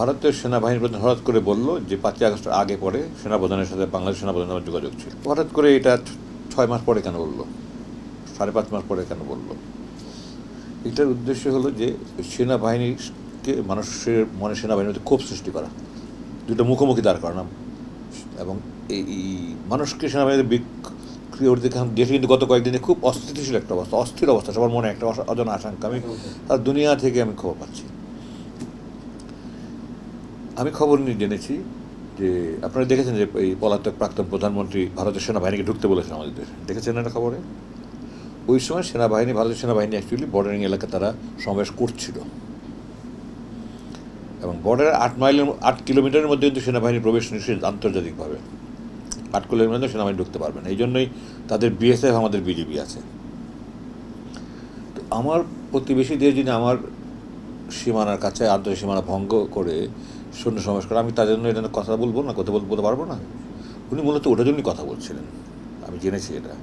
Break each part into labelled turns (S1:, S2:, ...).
S1: ভারতের সেনাবাহিনী প্রধান হঠাৎ করে বলল যে পাঁচই আগস্টের আগে পরে সেনাপ্রধানের সাথে বাংলাদেশ সেনাপ্রধানের আমার যোগাযোগ ছিল। হঠাৎ করে এটা ছয় মাস পরে কেন বলল? সাড়ে পাঁচ মাস পরে কেন বলল? এটার উদ্দেশ্য হলো যে সেনাবাহিনীকে মানুষের মনে সেনাবাহিনীর মধ্যে ক্ষোভ সৃষ্টি করা। দুটো মুখোমুখি দাঁড় করানো এবং এই মানুষকে সেনাবাহিনীতে বিক্রিয়া কারণ দেশে কিন্তু গত কয়েকদিনে খুব অস্থিতিশীল একটা অবস্থা, অস্থির অবস্থা, সবার মনে একটা অজানা আশঙ্কা। আমি দুনিয়া থেকে আমি খবর পাচ্ছি। আমি খবর নিয়ে জেনেছি যে আপনারা দেখেছেন যে এই পলাতক প্রাক্তন প্রধানমন্ত্রী ভারতের সেনাবাহিনীকে ঢুকতে বলেছেন আমাদের দেশে। দেখেছেন এটা খবরে? ওই সময় সেনাবাহিনী ভারতের সেনাবাহিনী অ্যাকচুয়ালি বর্ডারিং এলাকা তারা সমাবেশ করছিল। এবং বর্ডারের আট মাইলের আট কিলোমিটারের মধ্যে কিন্তু সেনাবাহিনী প্রবেশ নিষেধ আন্তর্জাতিকভাবে। আট কিলোমিটার মধ্যে সেনাবাহিনী ঢুকতে পারবে না। এই জন্যই তাদের বিএসএফ আমাদের বিজেপি আছে। তো আমার প্রতিবেশী দেশ যদি আমার সীমানার কাছে আন্তর্জাতিক সীমানা ভঙ্গ করে সৈন্য সমাবেশ করে, আমি তার জন্য এটা কথা বলব না, কথা বল- বলতে পারব না। উনি মূলত ওটার জন্যই কথা বলছিলেন, আমি জেনেছি এটা।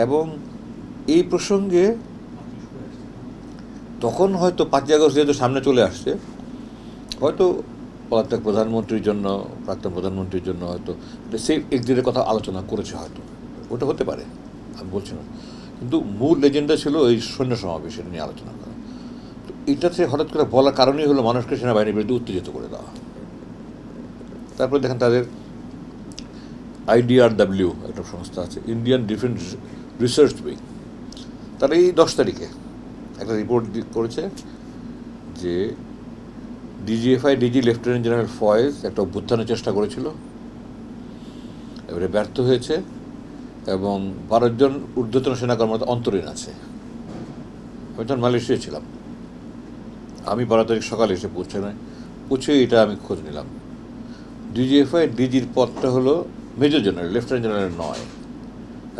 S1: এবং এই প্রসঙ্গে তখন হয়তো পাঁচই আগস্ট যেহেতু সামনে চলে আসছে, হয়তো পলাতক প্রধানমন্ত্রীর জন্য, প্রাক্তন প্রধানমন্ত্রীর জন্য হয়তো সেই একদিনের কথা আলোচনা করেছে হয়তো, ওটা হতে পারে, আমি বলছি না। কিন্তু মূল এজেন্ডা ছিল এই সৈন্য সমাবেশের নিয়ে আলোচনা করা। এটাতে হঠাৎ করে বলার কারণেই হলো মানুষকে সেনাবাহিনীর বিরুদ্ধে উত্তেজিত করে দেওয়া। তারপরে দেখেন তাদের আইডিআরডাব্লিউ একটা সংস্থা আছে, ইন্ডিয়ান ডিফেন্স রিসার্চ উইং তারা এই দশ তারিখে একটা রিপোর্ট করেছে যে DGFI, DG lieutenant general Faiz একটা অভ্যুত্থানের চেষ্টা করেছিল। এবারে ব্যর্থ হয়েছে এবং বারোজন ঊর্ধ্বতন সেনা কর্মকর্তা অন্তরীণ আছে। আমি তখন মালয়েশিয়া ছিলাম। আমি বারো তারিখ সকালে এসে পৌঁছে নাই পৌঁছে এটা আমি খোঁজ নিলাম। ডিজিএফআই ডিজির পদটা হলো মেজর জেনারেল, লেফটেন্যান্ট জেনারেল নয়।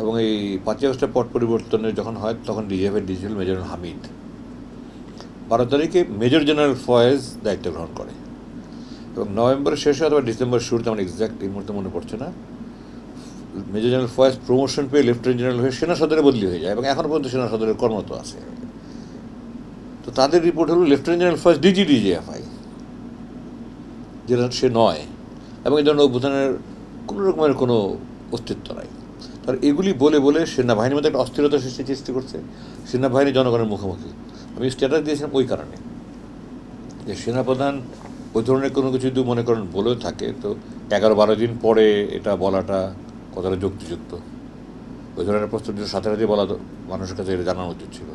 S1: এবং এই পাঁচই আগস্টের পট পরিবর্তনের যখন হয়, তখন ডিজিএফআই ডিজি হল মেজর জেনারেল হামিদ। বারো তারিখে মেজর জেনারেল ফয়েজ দায়িত্ব গ্রহণ করে। এবং নভেম্বরের শেষে অথবা ডিসেম্বর শুরুতে, আমার এক্সাক্ট এই মুহূর্তে মনে পড়ছে না, মেজর জেনারেল ফয়েজ প্রমোশন পেয়ে লেফটেন্যান্ট জেনারেল হয়ে সেনা সদরে বদলি হয়ে যায়। এবং এখনও পর্যন্ত সেনা সদরের কর্মরত আছে। তো তাদের রিপোর্ট হলো lieutenant general Faiz DG DGFI যেটা সে নয়, এবং এই ধরনের অভ্যুত্থানের কোনো রকমের কোনো অস্তিত্ব নাই। তার এগুলি বলে বলে সেনাবাহিনীর মধ্যে একটা অস্থিরতা সৃষ্টি সৃষ্টি করছে, সেনাবাহিনী জনগণের মুখোমুখি। আমি স্ট্যাটাস দিয়েছিলাম ওই কারণে। যে সেনাপ্রধান ওই ধরনের কোনো কিছু যদি মনে করেন বলেও থাকে, তো এগারো বারো দিন পরে এটা বলাটা কতটা যুক্তিযুক্ত? ওই ধরনের প্রস্তুতির সাথে সাথে বলা মানুষের কাছে এটা জানানো উচিত ছিল।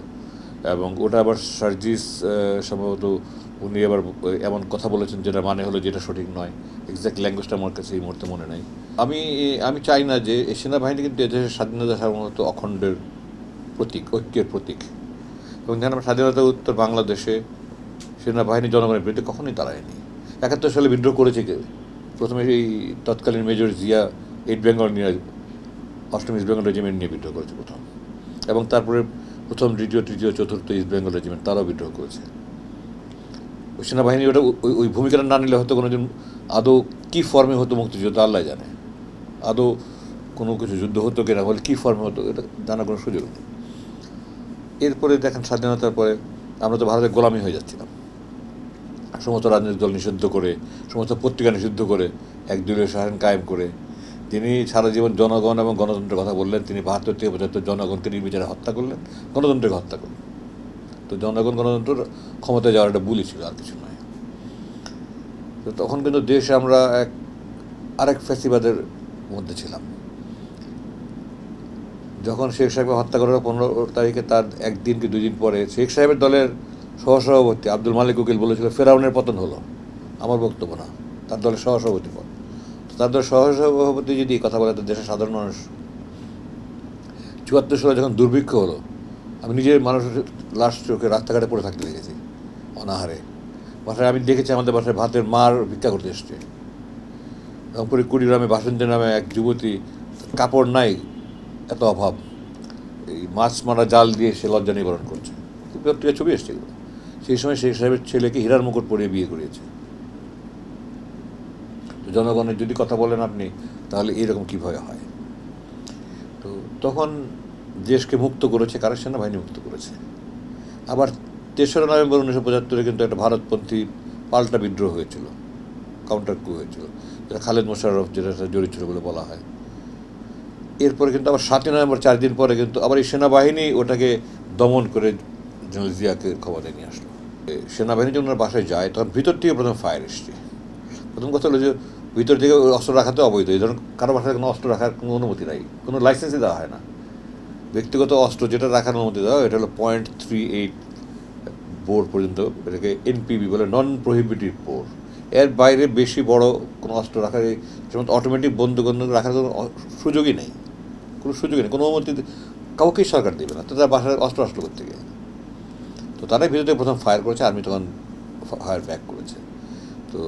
S1: এবং ওটা আবার সার্জিস সম্ভবত উনি আবার এমন কথা বলেছেন যেটা মানে হলো যেটা সঠিক নয়। এক্স্যাক্ট ল্যাঙ্গুয়েজটা আমার কাছে এই মুহূর্তে মনে নেই। আমি আমি চাই না যে সেনাবাহিনী কিন্তু এদেশের স্বাধীনতা সাধারণত অখণ্ডের প্রতীক, ঐক্যের প্রতীক। এবং যেন আমরা স্বাধীনতা, উত্তর বাংলাদেশে সেনাবাহিনী, জনগণের বিরুদ্ধে কখনোই দাঁড়ায়নি। একাত্তর সালে বিদ্রোহ করেছে কে? প্রথমে এই তৎকালীন মেজর জিয়া এইট বেঙ্গল নিয়ে অষ্টম ইস্ট বেঙ্গল রেজিমেন্ট নিয়ে বিদ্রোহ করেছে প্রথম। এবং তারপরে প্রথম দ্বিতীয়, তৃতীয়, চতুর্থ ইস্ট বেঙ্গল রেজিমেন্ট তারাও বিদ্রোহ করেছে। ওই সেনাবাহিনী ওটা ওই ওই ভূমিকাটা না নিলে হয়তো কোনোদিন আদৌ কী ফর্মে হতো মুক্তিযুদ্ধ আল্লাহ জানে। আদৌ কোনো কিছু যুদ্ধ হতো কিনা, বলে কী ফর্মে হতো এটা জানার কোনো সুযোগ নেই। এরপরে দেখেন স্বাধীনতার পরে আমরা তো ভারতের গোলামি হয়ে যাচ্ছিলাম। সমস্ত রাজনৈতিক দল নিষিদ্ধ করে, সমস্ত পত্রিকা নিষিদ্ধ করে একদলীয় শাসন কায়েম করে তিনি সারা জীবন জনগণ এবং গণতন্ত্রের কথা বললেন, তিনি বাহাত্তর থেকে পঁচাত্তর জনগণকে নির্বিচারে হত্যা করলেন, গণতন্ত্রকে হত্যা করলেন। তো জনগণ, গণতন্ত্র ক্ষমতায় যাওয়ার একটা বুলি ছিল আর কিছু নয়। তো তখন কিন্তু দেশে আমরা এক, আরেক ফ্যাসিবাদের মধ্যে ছিলাম। যখন শেখ সাহেবকে হত্যা করার পনেরো তারিখে তার একদিন কি দুই দিন পরে শেখ সাহেবের দলের সহসভাপতি আব্দুল মালিক উকিল বলেছিল, ফেরাউনের পতন হলো। আমার বক্তব্য না। তার দলের সহসভাপতি পদ। তো তার দলের সহসভাপতি যদি কথা বলে দেশের সাধারণ মানুষ। চুয়াত্তর সালে যখন দুর্ভিক্ষ হলো, আমি নিজের মানুষের লাশ চোখে রাস্তাঘাটে পড়ে থাকতে দেখেছি, অনাহারে। বাসায় আমি দেখেছি আমাদের বাসায় ভাতের মার ভিক্ষা করতে এসছে। রংপুরের কুড়িগ্রামে বাসন্তী নামে এক যুবতী কাপড় নাই, এত অভাব। এই মাছ মারা জাল দিয়ে সে লজ্জা নিবারণ করছে। ছবি এসছে সেই সময় শেখ সাহেবের ছেলেকে হীরার মুকুট পরিয়ে বিয়ে করিয়েছে। জনগণের যদি কথা বলেন আপনি, তাহলে এরকম কীভাবে হয়? তো তখন দেশকে মুক্ত করেছে কারা? সেনাবাহিনী মুক্ত করেছে। আবার তেসরা নভেম্বর উনিশশো পঁচাত্তরে কিন্তু একটা ভারতপন্থী পাল্টা বিদ্রোহ হয়েছিল কাউন্টার কু হয়েছিল, যেটা খালেদ মোশাররফ যেটা জড়িত ছিল বলে বলা হয়। এরপরে কিন্তু আবার সাতই নভেম্বর, চার দিন পরে কিন্তু আবার এই সেনাবাহিনী ওটাকে দমন করে জিয়াকে ক্ষমতায় নিয়ে আসলো। সেনাবাহিনী যখন ওনার বাসায় যায়, তখন ভিতর থেকে প্রথম ফায়ার এসছে। প্রথম কথা হলো যে ভিতর থেকে অস্ত্র রাখাতে অবৈধ। এই ধরুন কারও বাসায় কোনো অস্ত্র রাখার কোনো অনুমতি নাই। কোনো লাইসেন্সই দেওয়া হয় না। ব্যক্তিগত অস্ত্র যেটা রাখার অনুমতি দেওয়া এটা হলো পয়েন্ট থ্রি এইট বোর পর্যন্ত, এটাকে এনপিবি বলে নন প্রহিবিটিভ বোর এর বাইরে বেশি বড় কোনো অস্ত্র রাখার যেমন অটোমেটিক বন্দুক রাখার কোনো সুযোগই নেই। কোনো সুযোগই নেই। কোনো অনুমতি কাউকেই সরকার দেবে না। তো তার বাসায় অস্ত্র অস্ত্র করতে গিয়ে তো তারাই ভিতরে প্রথম ফায়ার করেছে আর্মি তখন ফায়ার ব্যাক করেছে। তো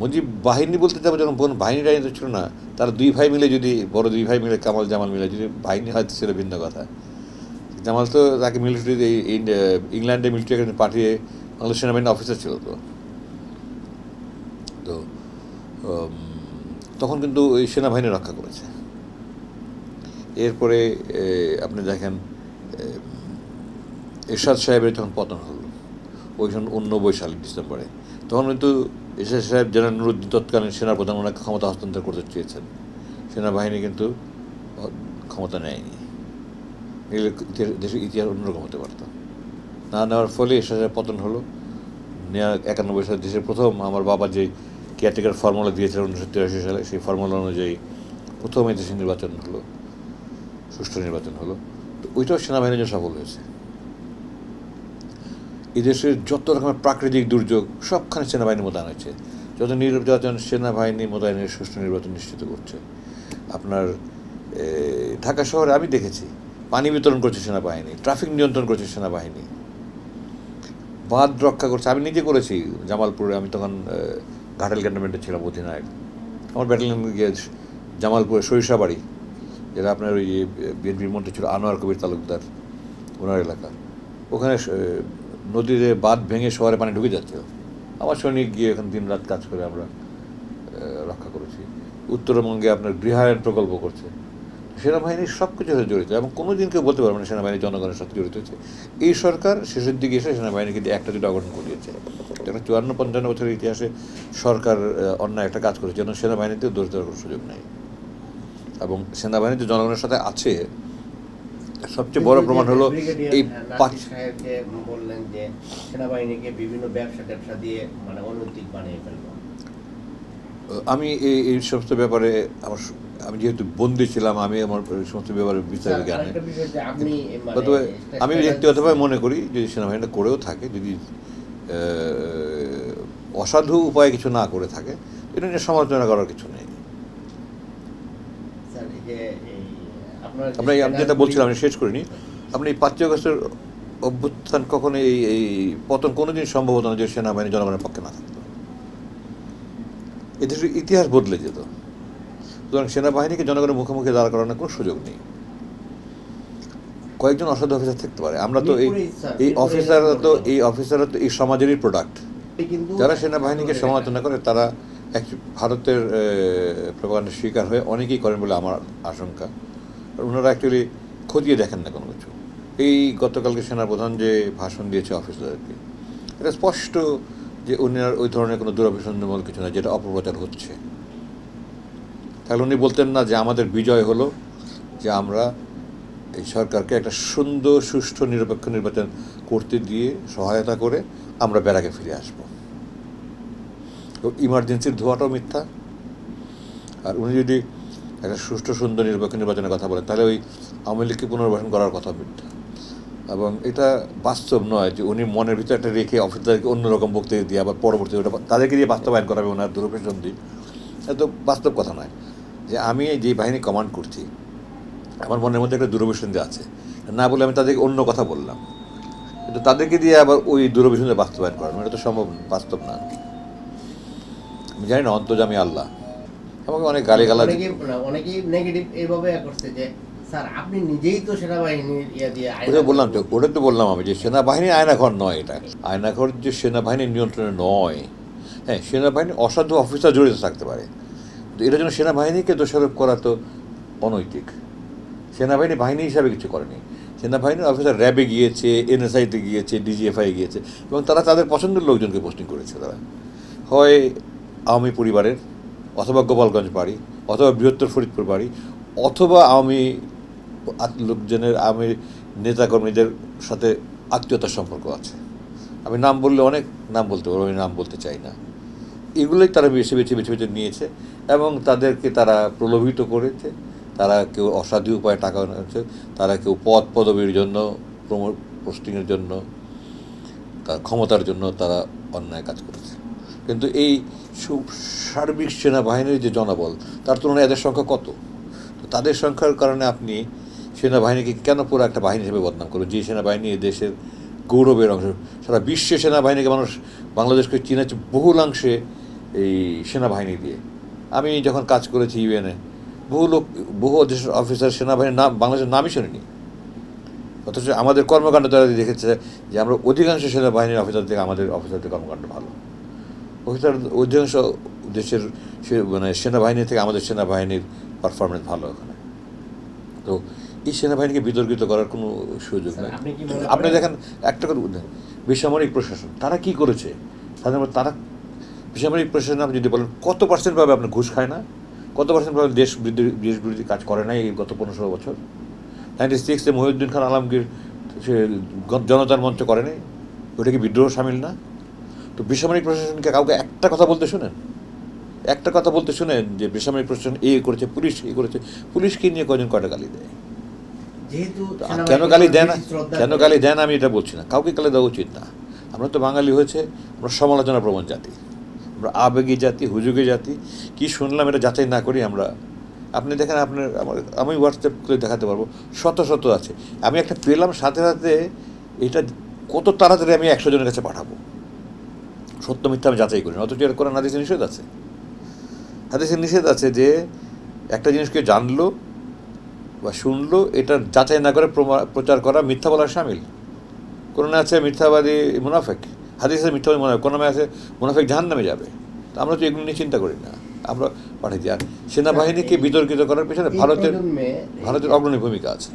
S1: মুজিব বাহিনী বলতে যাব যখন বোন বাহিনী টাহিনী তো ছিল না, তারা দুই ভাই মিলে যদি, বড় দুই ভাই মিলে, কামাল জামাল মিলে যদি বাহিনী হয়তো ছিল ভিন্ন কথা। জামাল তো তাকে মিলিটারি ইংল্যান্ডে মিলিটারি একাডেমি পাঠিয়ে বাংলাদেশ সেনাবাহিনী অফিসার ছিল তো। তো তখন কিন্তু ওই সেনাবাহিনী রক্ষা করেছে। এরপরে আপনি দেখেন এরশাদ সাহেবের যখন পতন হলো সময় উননব্বই সাল ডিসেম্বরে। তখন কিন্তু এরশাদ সাহেব জেনারেল নুরুদ্দিন তৎকালীন সেনাপ্রধান ওনাকে ক্ষমতা হস্তান্তর করতে চেয়েছেন। সেনাবাহিনী কিন্তু ক্ষমতা নেয়নি। ইতিহাস- দেশের ইতিহাস অন্যরকম হতে পারত। না নেওয়ার ফলে এরশাদ সাহেব পতন হলো। নেওয়া একানব্বই সালে দেশের প্রথম আমার বাবা যে কেয়ারটেকার ফর্মুলা দিয়েছিলেন উনিশশো তিরাশি সালে, সেই ফর্মুলা অনুযায়ী প্রথম এই দেশে নির্বাচন হলো, সুষ্ঠু নির্বাচন হলো। তো ওইটাও সেনাবাহিনীর জন্য সফল হয়েছে। এদেশের যত রকমের প্রাকৃতিক দুর্যোগ, সবখানে সেনাবাহিনী মোতায়েন হয়েছে। যত নির্বাচন সেনাবাহিনী মোতায়েনের সুষ্ঠু নির্বাচন নিশ্চিত করছে। আপনার ঢাকা শহরে আমি দেখেছি, পানি বিতরণ করছে সেনাবাহিনী, ট্রাফিক নিয়ন্ত্রণ করছে সেনাবাহিনী। বাঁধ রক্ষা করছে। আমি নিজে করেছি জামালপুরে। আমি তখন ঘাটাল ক্যান্টনমেন্টে ছিলাম অধিনায়ক। আমার ব্যাটালিয়ন গিয়ে জামালপুরে সরিষাবাড়ি, যেটা আপনার ওই বিএনপির মন্ত্রী ছিল আনোয়ার কবির তালুকদার, ওনার এলাকা। ওখানে নদীতে বাঁধ ভেঙে শহরে পানি ঢুকে যাচ্ছিল আমার সৈনিক গিয়ে এখন দিন রাত কাজ করে আমরা রক্ষা করেছি। উত্তরবঙ্গে আপনার গৃহায়ন প্রকল্প করছে। সেনাবাহিনী সব কিছু সাথে জড়িত এবং কোনো দিন কেউ বলতে পারবে না সেনাবাহিনী জনগণের সাথে জড়িত হয়েছে। এই সরকার শেষের দিকে এসে সেনাবাহিনী কিন্তু একটা দুটো অঘটন ঘটিয়েছে। একটা চুয়ান্ন পঞ্চান্ন বছরের ইতিহাসে সরকার অন্যায় একটা কাজ করেছে। যেন সেনাবাহিনীতেও দোষ দেওয়ার কোনো সুযোগ নেই। এবং সেনাবাহিনী জনগণের সাথে আছে সবচেয়ে বড় প্রমাণ হলো এই পাঁচ
S2: বললেন যে সেনাবাহিনীকে বিভিন্ন ব্যবসা ট্যাবসা দিয়ে মানে অনৈতিক বানিয়ে ফেলব।
S1: আমি এই এই সমস্ত ব্যাপারে আমার আমি যেহেতু বন্দি ছিলাম আমি আমার সমস্ত ব্যাপারে বিস্তারিত জ্ঞান
S2: মানে
S1: তবে আমি ব্যক্তিগতভাবে মনে করি যদি সেনাবাহিনীটা করেও থাকে যদি অসাধু উপায়ে কিছু না করে থাকে এটা নিয়ে সমালোচনা করার কিছু নেই
S2: স্যার, এই যে এই আপনার যে
S1: আমরা আমি যেটা বলছিলাম শেষ করিনি। আপনি এই পাঁচই আগস্টের অভ্যুত্থান কখনো এই এই পতন কোনোদিন সম্ভব হতো না যে সেনাবাহিনী জনগণের পক্ষে না থাকতো। এদেশের ইতিহাস বদলে যেত। সুতরাং সেনাবাহিনীকে জনগণের মুখোমুখি দাঁড় করানোর কোনো সুযোগ নেই। কয়েকজন অসাধু অফিসার থাকতে পারে। আমরা তো এই এই অফিসাররা তো এই অফিসাররা তো এই সমাজেরই প্রোডাক্ট যারা সেনাবাহিনীকে সমালোচনা করে তারা এক- ভারতের প্রভাবের শিকার হয়ে অনেকেই করেন বলে আমার আশঙ্কা। ওনারা অ্যাকচুয়ালি খতিয়ে দেখেন না কোনো কিছু। এই গতকালকে সেনাপ্রধান যে ভাষণ দিয়েছে অফিসারদেরকে এটা স্পষ্ট যে উনার ওই ধরনের কোনো দুরভিসন্ধমূল কিছু না যেটা অপপ্রচার হচ্ছে। তাহলে উনি বলতেন না যে আমাদের বিজয় হলো, যে আমরা এই সরকারকে একটা সুন্দর, সুষ্ঠু, নিরপেক্ষ নির্বাচন করতে দিয়ে সহায়তা করে আমরা বেড়াকে ফিরে আসব। ইমার্জেন্সির ধোয়াটাও মিথ্যা। আর উনি যদি একটা সুষ্ঠু, সুন্দর, নিরপেক্ষ নির্বাচনের কথা বলেন, তাহলে ওই আওয়ামী লীগকে পুনর্বাসন করার কথা মিথ্যা এবং এটা বাস্তব নয় যে উনি মনের ভিতরে একটা রেখে অফিসারকে অন্যরকম বক্তব্য দিয়ে আবার পরবর্তী ওটা তাদেরকে দিয়ে বাস্তবায়ন করাবে ওনার দুরভিসন্ধি এটা তো বাস্তব কথা নয়। যে আমি যে বাহিনী কমান্ড করছি, আমার মনের মধ্যে একটা দূরভিসন্ধি আছে। না বলে আমি তাদেরকে অন্য কথা বললাম। কিন্তু তাদেরকে দিয়ে আবার ওই দূরভিসন্ধি বাস্তবায়ন করানো, এটা তো সম্ভব বাস্তব না আমি জানি না অন্তর্জামী আল্লাহ। আমাকে অনেক গালি গালা
S2: অনেকেই নেগেটিভ এইভাবে ইয়া করছে যে স্যার আপনি নিজেই তো সেনাবাহিনীর ইয়া দিয়ে
S1: ওটা বললাম তো ওটা তো বললাম আমি যে সেনাবাহিনী আয়নাঘর নয় এটা। আয়নাঘর যে সেনাবাহিনীর নিয়ন্ত্রণে নয় হ্যাঁ সেনাবাহিনী অসাধু অফিসার জড়িত থাকতে পারে। তো এটার জন্য সেনাবাহিনীকে দোষারোপ করা তো অনৈতিক। সেনাবাহিনী বাহিনী হিসাবে কিছু করেনি। সেনাবাহিনীর অফিসার র্যাবে গিয়েছে এনএসআইতে গিয়েছে ডিজিএফআই গিয়েছে এবং তারা তাদের পছন্দের লোকজনকে পোস্টিং করেছে তারা। হয় আওয়ামী পরিবারের অথবা গোপালগঞ্জ বাড়ি, অথবা বৃহত্তর ফরিদপুর বাড়ি, অথবা আমি লোকজনের, আমি নেতাকর্মীদের সাথে আত্মীয়তার সম্পর্ক আছে। আমি নাম বললে অনেক নাম বলতে পারব, আমি নাম বলতে চাই না। এগুলোই তারা বেছে বেছে বেছে বেছে নিয়েছে এবং তাদেরকে তারা প্রলোভিত করেছে। তারা কেউ অসাধু উপায়ে টাকা নিয়েছে তারা কেউ পদ পদবীর জন্য, প্রমো, পোস্টিংয়ের জন্য, তার ক্ষমতার জন্য তারা অন্যায় কাজ করেছে। কিন্তু এই সার্বিক সেনাবাহিনীর যে জনবল, তার তুলনায় এদের সংখ্যা কত? তাদের সংখ্যার কারণে আপনি সেনাবাহিনীকে কেন পুরো একটা বাহিনী হিসেবে বদনাম করবেন? যে সেনাবাহিনী দেশের গৌরবের অংশ, সারা বিশ্বে সেনাবাহিনীকে মানুষ, বাংলাদেশকে চিনেছে বহুলাংশে এই সেনাবাহিনী দিয়ে। আমি যখন কাজ করেছি ইউএনএ, বহু লোক, বহু দেশের অফিসার সেনাবাহিনীর নাম, বাংলাদেশের নামই শুনিনি। অথচ আমাদের কর্মকাণ্ড তারা দেখেছে যে আমরা অধিকাংশ সেনাবাহিনীর অফিসার থেকে, আমাদের অফিসারদের কর্মকাণ্ড ভালো। অফিসার অধিকাংশ দেশের সে- মানে সেনাবাহিনী থেকে আমাদের সেনাবাহিনীর পারফরমেন্স ভালো ওখানে। তো এই সেনাবাহিনীকে বিতর্কিত করার কোনো সুযোগ নেই।
S2: আপনি
S1: আপনি দেখেন একটা কথা বেসামরিক প্রশাসন তারা কি করেছে? সাধারণত তারা বেসামরিক প্রশাসন আপনি যদি বলেন কত পার্সেন্ট ভাবে আপনার ঘুষ খায় না? কত পার্সেন্ট ভাবে দেশ বিরোধী দেশ বিরোধী কাজ করে না এই গত পনেরো ষোলো বছর? নাইনটি সিক্সে মহিউদ্দিন খান আলমগীর সে জনতার মঞ্চ করে নাই? ওটা কি বিদ্রোহ সামিল না? তো বেসামরিক প্রশাসনকে কাউকে একটা কথা বলতে শুনেন? একটা কথা বলতে শুনেন যে বেসামরিক প্রশাসন এ করেছে পুলিশ এ করেছে পুলিশকে নিয়ে কজন কটা গালি দেয়? কেন গালি দেয় না? কেন গালি দেয় না আমি এটা বলছি না। কাউকে গালি দেওয়া উচিত না। আমরা তো বাঙালি হয়েছে আমরা সমালোচনা প্রবণ জাতি। আমরা আবেগী জাতি হুজুগে জাতি। কি শুনলাম এটা যাচাই না করি আমরা? আপনি দেখেন আপনার আমার আমি হোয়াটসঅ্যাপ করে দেখাতে পারব। শত শত আছে। আমি একটা পেলাম সাথে সাথে এটা কত তাড়াতাড়ি আমি একশো জনের কাছে পাঠাবো। সত্য মিথ্যা আমি যাচাই করি না অথচ এর কোরআন হাদিসে নিষেধ আছে। হাদিসে নিষেধ আছে যে একটা জিনিসকে জানলো বা শুনলো এটা যাচাই না করে প্রচার করা মিথ্যা বলার সামিল। কোরআনে আছে মিথ্যাবাদী মুনাফেক হাদিসে মিথ্যাবাদী মুনাফেক কোরআনে আছে মুনাফেক জাহান নামে যাবে। তো আমরা তো এগুলো নিয়ে চিন্তা করি না আমরা পাঠিয়ে দিই। আর সেনাবাহিনীকে বিতর্কিত করার পেছনে ভারতের ভারতের অগ্রণী ভূমিকা আছে।